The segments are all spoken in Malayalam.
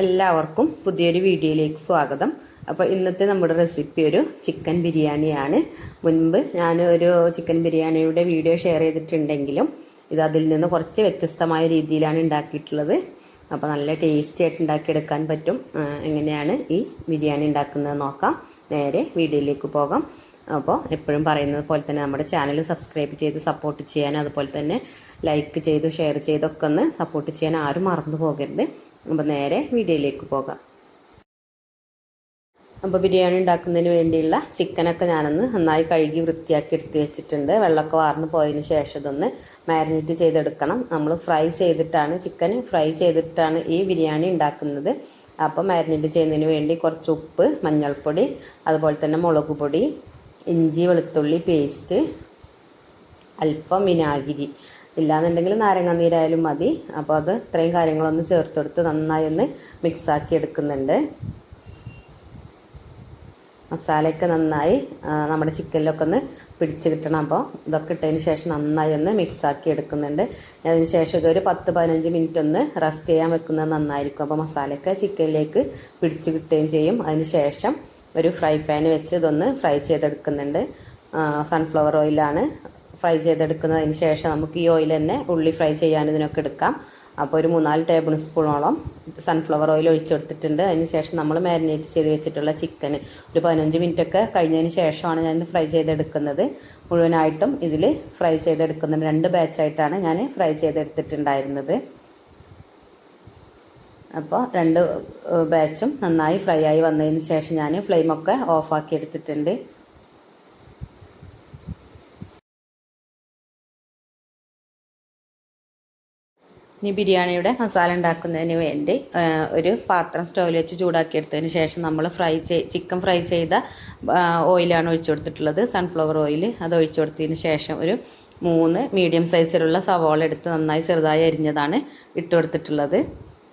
എല്ലാവർക്കും പുതിയൊരു വീഡിയോയിലേക്ക് സ്വാഗതം. അപ്പോൾ ഇന്നത്തെ നമ്മുടെ റെസിപ്പി ഒരു ചിക്കൻ ബിരിയാണിയാണ്. മുൻപ് ഞാൻ ഒരു ചിക്കൻ ബിരിയാണിയുടെ വീഡിയോ ഷെയർ ചെയ്തിട്ടുണ്ടെങ്കിലും ഇത് അതിൽ നിന്ന് കുറച്ച് വ്യത്യസ്തമായ രീതിയിലാണ് ഉണ്ടാക്കിയിട്ടുള്ളത്. അപ്പോൾ നല്ല ടേസ്റ്റി ആയിട്ട് ഉണ്ടാക്കിയെടുക്കാൻ പറ്റും. എങ്ങനെയാണ് ഈ ബിരിയാണി ഉണ്ടാക്കുന്നത് നോക്കാം. നേരെ വീഡിയോയിലേക്ക് പോകാം. അപ്പോൾ എപ്പോഴും പറയുന്നത് പോലെ തന്നെ നമ്മുടെ ചാനൽ സബ്സ്ക്രൈബ് ചെയ്ത് സപ്പോർട്ട് ചെയ്യാൻ അതുപോലെ തന്നെ ലൈക്ക് ചെയ്തു ഷെയർ ചെയ്തൊക്കെ ഒന്ന് സപ്പോർട്ട് ചെയ്യാൻ ആരും മറന്നു പോകരുത്. അപ്പോൾ നേരെ വീഡിയോയിലേക്ക് പോകാം. അപ്പോൾ ബിരിയാണി ഉണ്ടാക്കുന്നതിന് വേണ്ടിയുള്ള ചിക്കനൊക്കെ ഞാനൊന്ന് നന്നായി കഴുകി വൃത്തിയാക്കി എടുത്ത് വെച്ചിട്ടുണ്ട്. വെള്ളമൊക്കെ വാർന്ന് പോയതിന് ശേഷം ഇതൊന്ന് മാരിനേറ്റ് ചെയ്തെടുക്കണം. നമ്മൾ ഫ്രൈ ചെയ്തിട്ടാണ് ചിക്കൻ ഫ്രൈ ചെയ്തിട്ടാണ് ഈ ബിരിയാണി ഉണ്ടാക്കുന്നത്. അപ്പോൾ മാരിനേറ്റ് ചെയ്യുന്നതിന് വേണ്ടി കുറച്ച് ഉപ്പ് മഞ്ഞൾപ്പൊടി അതുപോലെ തന്നെ മുളക് പൊടി ഇഞ്ചി വെളുത്തുള്ളി പേസ്റ്റ് അല്പം വിനാഗിരി. ഇല്ലാന്നുണ്ടെങ്കിൽ നാരങ്ങാനീരായാലും മതി. അപ്പോൾ അത് ഇത്രയും കാര്യങ്ങളൊന്ന് ചേർത്തെടുത്ത് നന്നായി ഒന്ന് മിക്സാക്കി എടുക്കുന്നുണ്ട്. മസാലയൊക്കെ നന്നായി നമ്മുടെ ചിക്കനിലൊക്കെ ഒന്ന് പിടിച്ച് കിട്ടണം. അപ്പോൾ ഇതൊക്കെ ഇട്ടതിന് ശേഷം നന്നായി ഒന്ന് മിക്സാക്കി എടുക്കുന്നുണ്ട്. അതിന് ശേഷം ഇതൊരു പത്ത് പതിനഞ്ച് മിനിറ്റ് ഒന്ന് റെസ്റ്റ് ചെയ്യാൻ വെക്കുന്നത് നന്നായിരിക്കും. അപ്പോൾ മസാലയൊക്കെ ചിക്കനിലേക്ക് പിടിച്ച് കിട്ടുകയും ചെയ്യും. അതിന് ശേഷം ഒരു ഫ്രൈ പാൻ വെച്ച് ഇതൊന്ന് ഫ്രൈ ചെയ്തെടുക്കുന്നുണ്ട്. സൺഫ്ലവർ ഓയിലാണ് ഫ്രൈ ചെയ്തെടുക്കുന്നതിന് ശേഷം നമുക്ക് ഈ ഓയിൽ തന്നെ ഉള്ളി ഫ്രൈ ചെയ്യാൻ ഇതിനൊക്കെ എടുക്കാം. അപ്പോൾ ഒരു മൂന്നാൽ ടേബിൾ സ്പൂണോളം സൺഫ്ലവർ ഓയിൽ ഒഴിച്ചെടുത്തിട്ടുണ്ട് അതിന് ശേഷം നമ്മൾ മാരിനേറ്റ് ചെയ്ത് വെച്ചിട്ടുള്ള ചിക്കൻ ഒരു പതിനഞ്ച് മിനിറ്റ് ഒക്കെ കഴിഞ്ഞതിന് ശേഷമാണ് ഞാൻ ഫ്രൈ ചെയ്തെടുക്കുന്നത്. മുഴുവനായിട്ടും ഇതിൽ ഫ്രൈ ചെയ്തെടുക്കുന്നുണ്ട് രണ്ട് ബാച്ചായിട്ടാണ് ഞാൻ ഫ്രൈ ചെയ്തെടുത്തിട്ടുണ്ടായിരുന്നത്. അപ്പോൾ രണ്ട് ബാച്ചും നന്നായി ഫ്രൈ ആയി വന്നതിന് ശേഷം ഞാൻ ഫ്ലെയിമൊക്കെ ഓഫാക്കി എടുത്തിട്ടുണ്ട്. ഇനി ബിരിയാണിയുടെ മസാല ഉണ്ടാക്കുന്നതിന് വേണ്ടി ഒരു പാത്രം സ്റ്റൗവിൽ വെച്ച് ചൂടാക്കിയെടുത്തതിന് ശേഷം നമ്മൾ ഫ്രൈ ചെയ് ചിക്കൻ ഫ്രൈ ചെയ്ത ഓയിലാണ് ഒഴിച്ചു കൊടുത്തിട്ടുള്ളത്. സൺഫ്ലവർ ഓയിൽ അത് ഒഴിച്ചു കൊടുത്തതിന് ശേഷം ഒരു മൂന്ന് മീഡിയം സൈസിലുള്ള സവാള എടുത്ത് നന്നായി ചെറുതായി അരിഞ്ഞതാണ് ഇട്ട് കൊടുത്തിട്ടുള്ളത്.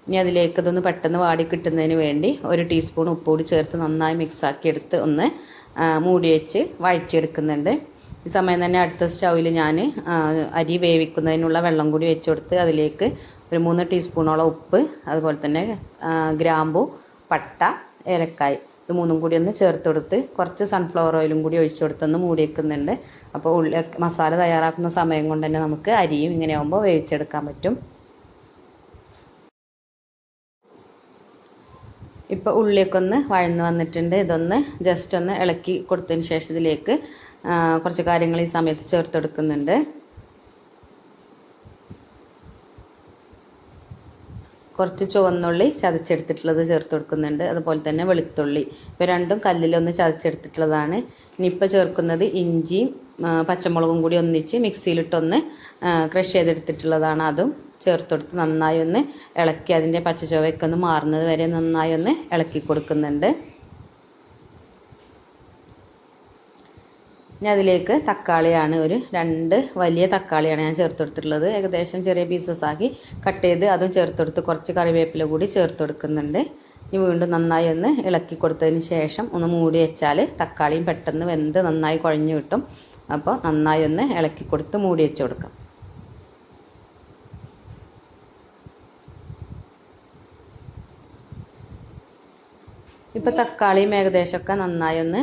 ഇനി അതിലേക്ക് ഇതൊന്ന് പെട്ടെന്ന് വാടി കിട്ടുന്നതിന് വേണ്ടി ഒരു ടീസ്പൂൺ ഉപ്പ് കൂടി ചേർത്ത് നന്നായി മിക്സാക്കി എടുത്ത് ഒന്ന് മൂടി വെച്ച് വഴറ്റിയെടുക്കുന്നുണ്ട്. ഈ സമയം തന്നെ അടുത്ത സ്റ്റൗവിൽ ഞാൻ അരി വേവിക്കുന്നതിനുള്ള വെള്ളം കൂടി വെച്ച് കൊടുത്ത് അതിലേക്ക് ഒരു മൂന്ന് ടീസ്പൂണോളം ഉപ്പ് അതുപോലെ തന്നെ ഗ്രാമ്പു പട്ട ഏലക്കായ് ഇത് മൂന്നും കൂടി ഒന്ന് ചേർത്ത് കൊടുത്ത് കുറച്ച് സൺഫ്ലവർ ഓയിലും കൂടി ഒഴിച്ചു കൊടുത്തൊന്ന് മൂടി വെക്കുന്നുണ്ട് അപ്പോൾ ഉള്ളി മസാല തയ്യാറാക്കുന്ന സമയം കൊണ്ട് തന്നെ നമുക്ക് അരിയും ഇങ്ങനെ ആകുമ്പോൾ വേവിച്ചെടുക്കാൻ പറ്റും. ഇപ്പോൾ ഉള്ളിയൊക്കെ ഒന്ന് വഴന്ന് വന്നിട്ടുണ്ട്. ഇതൊന്ന് ജസ്റ്റ് ഒന്ന് ഇളക്കി കൊടുത്തതിന് ശേഷം ഇതിലേക്ക് കുറച്ച് കാര്യങ്ങൾ ഈ സമയത്ത് ചേർത്തെടുക്കുന്നുണ്ട്. കുറച്ച് ചുവന്നുള്ളി ചതച്ചെടുത്തിട്ടുള്ളത് ചേർത്ത് കൊടുക്കുന്നുണ്ട് അതുപോലെ തന്നെ വെളുത്തുള്ളി. ഇപ്പോൾ രണ്ടും കല്ലിലൊന്ന് ചതച്ചെടുത്തിട്ടുള്ളതാണ്. ഇനിയിപ്പോൾ ചേർക്കുന്നത് ഇഞ്ചിയും പച്ചമുളകും കൂടി ഒന്നിച്ച് മിക്സിയിലിട്ടൊന്ന് ക്രഷ് ചെയ്തെടുത്തിട്ടുള്ളതാണ്. അതും ചേർത്ത് കൊടുത്ത് നന്നായി ഒന്ന് ഇളക്കി അതിന്റെ പച്ചച്ചുവയൊക്കെ ഒന്ന് മാറുന്നത് വരെ നന്നായി ഒന്ന് ഇളക്കി കൊടുക്കുന്നുണ്ട്. ഇനി അതിലേക്ക് തക്കാളിയാണ് ഒരു രണ്ട് വലിയ തക്കാളിയാണ് ഞാൻ ചേർത്ത് കൊടുത്തിട്ടുള്ളത് ഏകദേശം ചെറിയ പീസസ് ആക്കി കട്ട് ചെയ്ത് അതും ചേർത്ത് കൊടുത്ത് കുറച്ച് കറിവേപ്പില കൂടി ചേർത്ത് കൊടുക്കുന്നുണ്ട് ഇനി വീണ്ടും നന്നായി ഒന്ന് ഇളക്കി കൊടുത്തതിന് ശേഷം ഒന്ന് മൂടി വെച്ചാൽ തക്കാളിയും പെട്ടെന്ന് വെന്ത് നന്നായി കുഴഞ്ഞു കിട്ടും. അപ്പോൾ നന്നായി ഒന്ന് ഇളക്കി കൊടുത്ത് മൂടി വെച്ച് കൊടുക്കാം. ഇപ്പോൾ തക്കാളിയും ഏകദേശമൊക്കെ നന്നായി ഒന്ന്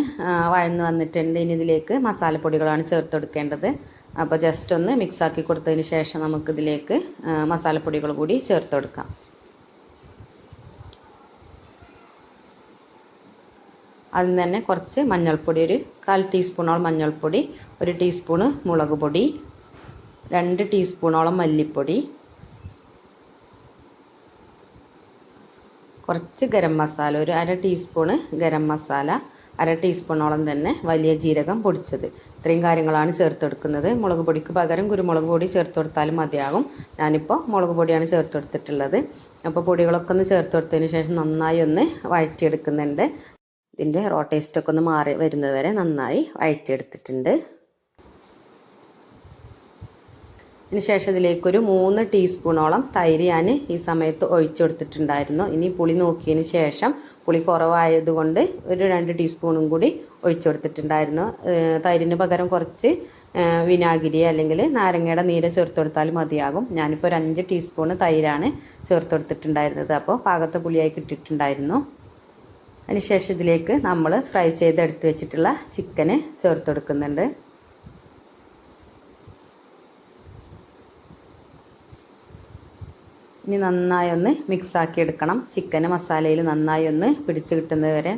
വഴന്ന് വന്നിട്ടുണ്ട്. ഇനി ഇതിലേക്ക് മസാലപ്പൊടികളാണ് ചേർത്ത് കൊടുക്കേണ്ടത് അപ്പോൾ ജസ്റ്റ് ഒന്ന് മിക്സാക്കി കൊടുത്തതിന് ശേഷം നമുക്ക് ഇതിലേക്ക് മസാലപ്പൊടികൾ കൂടി ചേർത്ത് കൊടുക്കാം അതിൽ തന്നെ കുറച്ച് മഞ്ഞൾപ്പൊടി ഒരു കാൽ ടീസ്പൂണോളം മഞ്ഞൾപ്പൊടി ഒരു ടീസ്പൂണ് മുളക് പൊടി രണ്ട് ടീസ്പൂണോളം മല്ലിപ്പൊടി കുറച്ച് ഗരം മസാല ഒരു അര ടീസ്പൂണ് ഗരം മസാല അര ടീസ്പൂണോളം തന്നെ വലിയ ജീരകം പൊടിച്ചത്. ഇത്രയും കാര്യങ്ങളാണ് ചേർത്തെടുക്കുന്നത്. മുളക് പൊടിക്ക് പകരം കുരുമുളക് പൊടി ചേർത്ത് കൊടുത്താലും മതിയാകും. ഞാനിപ്പോൾ മുളക് പൊടിയാണ് ചേർത്ത് കൊടുത്തിട്ടുള്ളത്. അപ്പോൾ പൊടികളൊക്കെ ഒന്ന് ചേർത്ത് കൊടുത്തതിന് ശേഷം നന്നായി ഒന്ന് വഴറ്റിയെടുക്കുന്നുണ്ട്. ഇതിന്റെ റോ ടേസ്റ്റൊക്കെ ഒന്ന് മാറി വരുന്നത് വരെ നന്നായി വഴറ്റിയെടുത്തിട്ടുണ്ട്. ഇതിന് ശേഷം ഇതിലേക്കൊരു മൂന്ന് ടീസ്പൂണോളം തൈര് ഞാൻ ഈ സമയത്ത് ഒഴിച്ചു കൊടുത്തിട്ടുണ്ടായിരുന്നു ഇനി പുളി നോക്കിയതിന് ശേഷം പുളി കുറവായതുകൊണ്ട് ഒരു രണ്ട് ടീസ്പൂണും കൂടി ഒഴിച്ചു കൊടുത്തിട്ടുണ്ടായിരുന്നു തൈരിന് പകരം കുറച്ച് വിനാഗിരി അല്ലെങ്കിൽ നാരങ്ങയുടെ നീര് ചേർത്ത് കൊടുത്താൽ മതിയാകും. ഞാനിപ്പോൾ ഒരു അഞ്ച് ടീസ്പൂൺ തൈരാണ് ചേർത്ത് കൊടുത്തിട്ടുണ്ടായിരുന്നത്. അപ്പോൾ പാകത്തെ പുളിയായി കിട്ടിയിട്ടുണ്ടായിരുന്നു. അതിനുശേഷം ഇതിലേക്ക് നമ്മൾ ഫ്രൈ ചെയ്ത് എടുത്ത് വെച്ചിട്ടുള്ള ചിക്കന് ചേർത്ത് കൊടുക്കുന്നുണ്ട്. ഇനി നന്നായി ഒന്ന് മിക്സാക്കി എടുക്കണം. ചിക്കൻ മസാലയിൽ നന്നായി ഒന്ന് പിടിച്ച് കിട്ടുന്നത് വരെ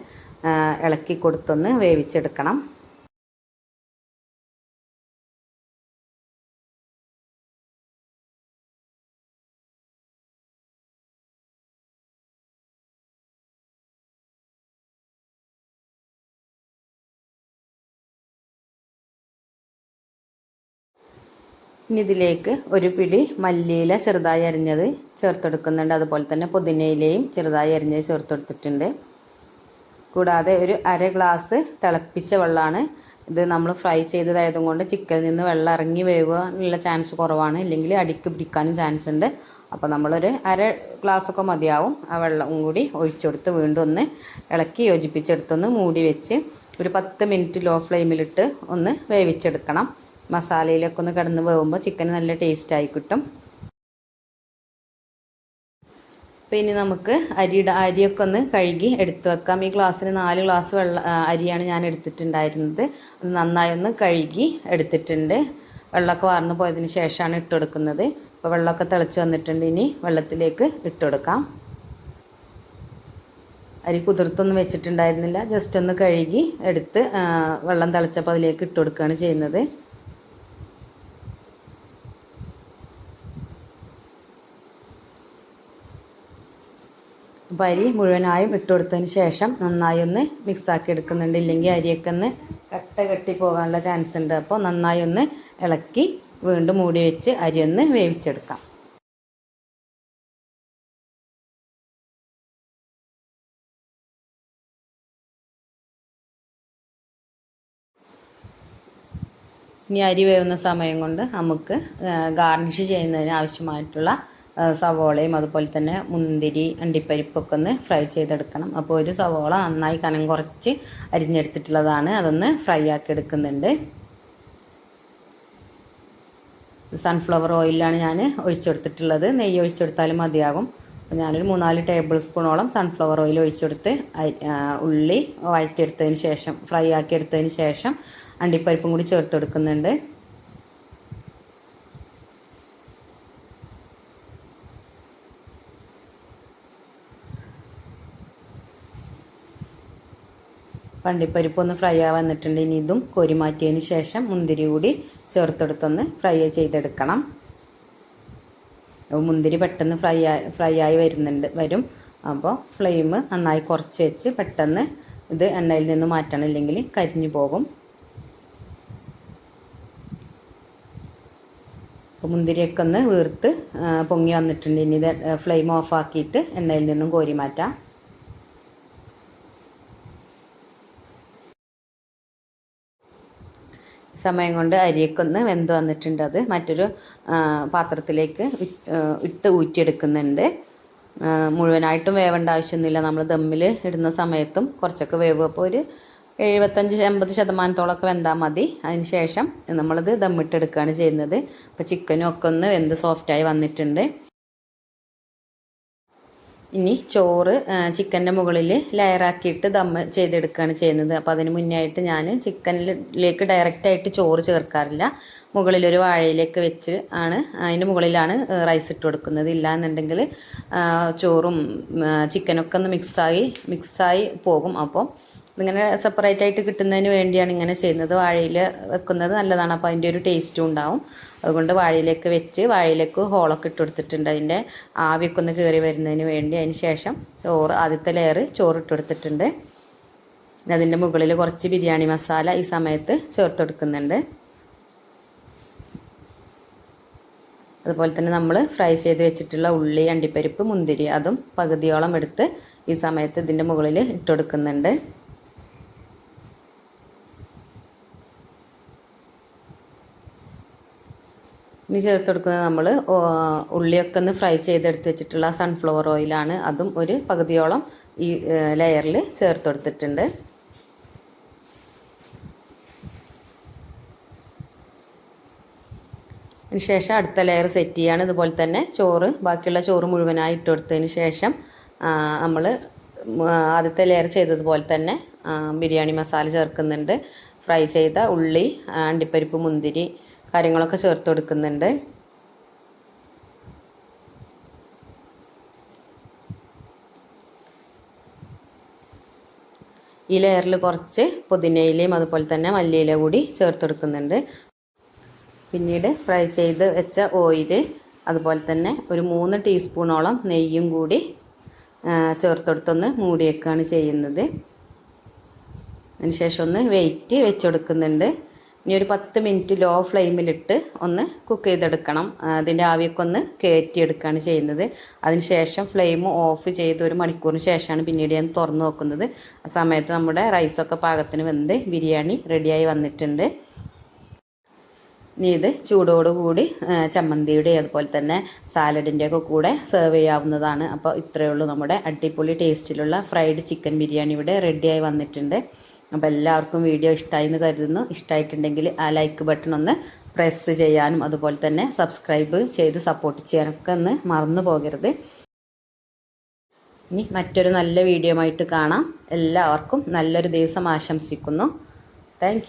ഇളക്കി കൊടുത്തൊന്ന് വേവിച്ചെടുക്കണം. ഇനി ഇതിലേക്ക് ഒരു പിടി മല്ലിയില ചെറുതായി അരിഞ്ഞത് ചേർത്തെടുക്കുന്നുണ്ട്. അതുപോലെ തന്നെ പുതിനയിലയും ചെറുതായി അരിഞ്ഞത് ചേർത്തെടുത്തിട്ടുണ്ട്. കൂടാതെ ഒരു അര ഗ്ലാസ് തിളപ്പിച്ച വെള്ളമാണ് ഇത് നമ്മൾ ഫ്രൈ ചെയ്തതായതും കൊണ്ട് ചിക്കനിൽ നിന്ന് വെള്ളം ഇറങ്ങി വേവാനുള്ള ചാൻസ് കുറവാണ്. ഇല്ലെങ്കിൽ അടിക്ക് പിടിക്കാനും ചാൻസ് ഉണ്ട്. അപ്പോൾ നമ്മളൊരു അര ഗ്ലാസ്സൊക്കെ മതിയാവും. ആ വെള്ളം കൂടി ഒഴിച്ചെടുത്ത് വീണ്ടും ഒന്ന് ഇളക്കി യോജിപ്പിച്ചെടുത്തൊന്ന് മൂടി വെച്ച് ഒരു പത്ത് മിനിറ്റ് ലോ ഫ്ലെയിമിലിട്ട് ഒന്ന് വേവിച്ചെടുക്കണം. മസാലയിലൊക്കെ ഒന്ന് കിടന്ന് വേകുമ്പോൾ ചിക്കൻ നല്ല ടേസ്റ്റായി കിട്ടും. അപ്പോൾ ഇനി നമുക്ക് അരിയുടെ അരിയൊക്കെ ഒന്ന് കഴുകി എടുത്ത് വെക്കാം. ഈ ഗ്ലാസ്സിന് നാല് ഗ്ലാസ് വെള്ള അരിയാണ് ഞാൻ എടുത്തിട്ടുണ്ടായിരുന്നത്. അത് നന്നായി ഒന്ന് കഴുകി എടുത്തിട്ടുണ്ട്. വെള്ളമൊക്കെ വാർന്നു പോയതിന് ശേഷമാണ് ഇട്ട് കൊടുക്കുന്നത്. അപ്പോൾ വെള്ളമൊക്കെ തിളച്ച് വന്നിട്ടുണ്ട്. ഇനി വെള്ളത്തിലേക്ക് ഇട്ട് കൊടുക്കാം. അരി കുതിർത്തൊന്നും വെച്ചിട്ടുണ്ടായിരുന്നില്ല. ജസ്റ്റ് ഒന്ന് കഴുകി എടുത്ത് വെള്ളം തിളച്ചപ്പോൾ അതിലേക്ക് ഇട്ട് കൊടുക്കുകയാണ് ചെയ്യുന്നത്. അപ്പോൾ അരി മുഴുവനായും ഇട്ട് കൊടുത്തതിന് ശേഷം നന്നായി ഒന്ന് മിക്സാക്കി എടുക്കുന്നുണ്ട്. ഇല്ലെങ്കിൽ അരിയൊക്കെ ഒന്ന് കട്ട കെട്ടി പോകാനുള്ള ചാൻസ് ഉണ്ട്. അപ്പോൾ നന്നായി ഒന്ന് ഇളക്കി വീണ്ടും മൂടി വെച്ച് അരി ഒന്ന് വേവിച്ചെടുക്കാം. ഇനി അരി വേവുന്ന സമയം കൊണ്ട് നമുക്ക് ഗാർണിഷ് ചെയ്യുന്നതിന് ആവശ്യമായിട്ടുള്ള സവോളയും അതുപോലെ തന്നെ മുന്തിരി അണ്ടിപ്പരിപ്പൊക്കെ ഒന്ന് ഫ്രൈ ചെയ്തെടുക്കണം. അപ്പോൾ ഒരു സവോള നന്നായി കനം കുറച്ച് അരിഞ്ഞെടുത്തിട്ടുള്ളതാണ്. അതൊന്ന് ഫ്രൈ ആക്കി എടുക്കുന്നുണ്ട്. സൺഫ്ലവർ ഓയിലാണ് ഞാൻ ഒഴിച്ചെടുത്തിട്ടുള്ളത്. നെയ്യ് ഒഴിച്ചെടുത്താലും മതിയാകും. അപ്പോൾ ഞാനൊരു മൂന്നാൽ ടേബിൾ സ്പൂണോളം സൺഫ്ലവർ ഓയിൽ ഒഴിച്ചെടുത്ത് ഉള്ളി വഴറ്റിയെടുത്തതിന് ശേഷം ഫ്രൈ ആക്കി എടുത്തതിന് ശേഷം അണ്ടിപ്പരിപ്പും കൂടി ചേർത്തെടുക്കുന്നുണ്ട്. പണ്ടിപ്പരിപ്പ് ഒന്ന് ഫ്രൈ ആവാൻ വന്നിട്ടുണ്ട്. ഇനി ഇതും കോരി മാറ്റിയതിന് ശേഷം മുന്തിരി കൂടി ചേർത്തെടുത്തൊന്ന് ഫ്രൈ ചെയ്തെടുക്കണം. മുന്തിരി പെട്ടെന്ന് ഫ്രൈ ആയി ഫ്രൈ ആയി വരുന്നുണ്ട് വരും. അപ്പോൾ ഫ്ലെയിം നന്നായി കുറച്ച് വെച്ച് പെട്ടെന്ന് ഇത് എണ്ണയിൽ നിന്ന് മാറ്റണം ഇല്ലെങ്കിൽ കരിഞ്ഞു പോകും. അപ്പോൾ മുന്തിരിയൊക്കെ ഒന്ന് വീർത്ത് പൊങ്ങി വന്നിട്ടുണ്ട്. ഇനി ഇത് ഫ്ലെയിം ഓഫാക്കിയിട്ട് എണ്ണയിൽ നിന്നും കോരി മാറ്റാം. സമയം കൊണ്ട് അരിയൊക്കെ ഒന്ന് വെന്ത് വന്നിട്ടുണ്ട് അത് മറ്റൊരു പാത്രത്തിലേക്ക് ഇട്ട് ഊറ്റിയെടുക്കുന്നുണ്ട്. മുഴുവനായിട്ടും വേവേണ്ട ആവശ്യമൊന്നുമില്ല. നമ്മൾ ദമ്മിൽ ഇടുന്ന സമയത്തും കുറച്ചൊക്കെ വേവ് അപ്പോൾ ഒരു എഴുപത്തഞ്ച് എൺപത് ശതമാനത്തോളമൊക്കെ വെന്താൽ മതി. അതിന് ശേഷം നമ്മളിത് ദമ്മിട്ടെടുക്കുകയാണ് ചെയ്യുന്നത്. അപ്പോൾ ചിക്കനും ഒക്കെ ഒന്ന് വെന്ത് സോഫ്റ്റായി വന്നിട്ടുണ്ട്. ഇനി ചോറ് ചിക്കന്റെ മുകളിൽ ലെയറാക്കിയിട്ട് ദമ്മ് ചെയ്തെടുക്കുകയാണ് ചെയ്യുന്നത്. അപ്പോൾ അതിന് മുന്നായിട്ട് ഞാൻ ചിക്കനിലേക്ക് ഡയറക്റ്റായിട്ട് ചോറ് ചേർക്കാറില്ല. മുകളിലൊരു വാഴയിലേക്ക് വെച്ച് ആണ് അതിന് മുകളിലാണ് റൈസ് ഇട്ട് കൊടുക്കുന്നത്. ഇല്ല എന്നുണ്ടെങ്കിൽ ചോറും ചിക്കനൊക്കെ ഒന്ന് മിക്സായി മിക്സായി പോകും. അപ്പോൾ ഇതിങ്ങനെ സെപ്പറേറ്റ് ആയിട്ട് കിട്ടുന്നതിന് വേണ്ടിയാണ് ഇങ്ങനെ ചെയ്യുന്നത്. വാഴയിൽ വെക്കുന്നത് നല്ലതാണ്. അപ്പോൾ അതിന്റെ ഒരു ടേസ്റ്റും ഉണ്ടാവും. അതുകൊണ്ട് വാഴയിലേക്ക് വെച്ച് വാഴയിലേക്ക് ഹോളൊക്കെ ഇട്ട് കൊടുത്തിട്ടുണ്ട്. അതിന്റെ ആവിയൊക്കെ ഒന്ന് കയറി വരുന്നതിന് വേണ്ടി അതിന് ശേഷം ചോറ് ആദ്യത്തെ ലെയർ ചോറ് ഇട്ട് കൊടുത്തിട്ടുണ്ട്. അതിന്റെ മുകളിൽ കുറച്ച് ബിരിയാണി മസാല ഈ സമയത്ത് ചേർത്ത് കൊടുക്കുന്നുണ്ട്. അതുപോലെ തന്നെ നമ്മൾ ഫ്രൈ ചെയ്ത് വെച്ചിട്ടുള്ള ഉള്ളി അണ്ടിപ്പരിപ്പ് മുന്തിരി അതും പകുതിയോളം എടുത്ത് ഈ സമയത്ത് ഇതിന്റെ മുകളിൽ ഇട്ട് കൊടുക്കുന്നുണ്ട്. ഇനി ചേർത്ത് കൊടുക്കുന്നത് നമ്മൾ ഉള്ളിയൊക്കെ ഒന്ന് ഫ്രൈ ചെയ്തെടുത്ത് വെച്ചിട്ടുള്ള സൺഫ്ലവർ ഓയിലാണ് അതും ഒരു പകുതിയോളം ഈ ലെയറിൽ ചേർത്ത് കൊടുത്തിട്ടുണ്ട്. ശേഷം അടുത്ത ലെയർ സെറ്റ് ചെയ്യാണ്. ഇതുപോലെ തന്നെ ചോറ് ബാക്കിയുള്ള ചോറ് മുഴുവനായി ഇട്ട് കൊടുത്തതിന് ശേഷം നമ്മൾ ആദ്യത്തെ ലെയർ ചെയ്തതുപോലെ തന്നെ ബിരിയാണി മസാല ചേർക്കുന്നുണ്ട്. ഫ്രൈ ചെയ്ത ഉള്ളി അണ്ടിപ്പരിപ്പ് മുന്തിരി കാര്യങ്ങളൊക്കെ ചേർത്ത് കൊടുക്കുന്നുണ്ട്. ഈ ലെയറിൽ കുറച്ച് പുതിനയിലയും അതുപോലെ തന്നെ മല്ലിയില കൂടി ചേർത്ത് കൊടുക്കുന്നുണ്ട്. പിന്നീട് ഫ്രൈ ചെയ്ത് വെച്ച ഓയിൽ അതുപോലെ തന്നെ ഒരു മൂന്ന് ടീസ്പൂണോളം നെയ്യും കൂടി ചേർത്തെടുത്തൊന്ന് മൂടിയേക്കാണ് ചെയ്യുന്നത്. അതിനുശേഷം ഒന്ന് വെയിറ്റ് വെച്ചെടുക്കുന്നുണ്ട്. ഇനി ഒരു പത്ത് മിനിറ്റ് ലോ ഫ്ലെയിമിലിട്ട് ഒന്ന് കുക്ക് ചെയ്തെടുക്കണം. അതിന്റെ ആവിയൊക്കെ ഒന്ന് കയറ്റിയെടുക്കുകയാണ് ചെയ്യുന്നത്. അതിനുശേഷം ഫ്ലെയിം ഓഫ് ചെയ്ത് ഒരു മണിക്കൂറിന് ശേഷമാണ് പിന്നീട് ഞാൻ തുറന്ന് നോക്കുന്നത്. ആ സമയത്ത് നമ്മുടെ റൈസൊക്കെ പാകത്തിന് വെന്ത് ബിരിയാണി റെഡിയായി വന്നിട്ടുണ്ട്. ഇനി ഇത് ചൂടോടുകൂടി കൂടി ചമ്മന്തിയുടെ അതുപോലെ തന്നെ സാലഡിന്റെ ഒക്കെ കൂടെ സെർവ് ചെയ്യാവുന്നതാണ്. അപ്പോൾ ഇത്രയേ ഉള്ളൂ നമ്മുടെ അടിപൊളി ടേസ്റ്റിലുള്ള ഫ്രൈഡ് ചിക്കൻ ബിരിയാണി ഇവിടെ റെഡിയായി വന്നിട്ടുണ്ട്. അപ്പോൾ എല്ലാവർക്കും വീഡിയോ ഇഷ്ടമായി എന്ന് കരുതുന്നു. ഇഷ്ടമായിട്ടുണ്ടെങ്കിൽ ആ ലൈക്ക് ബട്ടൺ ഒന്ന് പ്രസ് ചെയ്യാനും അതുപോലെ തന്നെ സബ്സ്ക്രൈബ് ചെയ്ത് സപ്പോർട്ട് ചെയ്യാനൊക്കെ ഒന്ന് മറന്നു പോകരുത്. ഇനി മറ്റൊരു നല്ല വീഡിയോ ആയിട്ട് കാണാം. എല്ലാവർക്കും നല്ലൊരു ദിവസം ആശംസിക്കുന്നു. താങ്ക്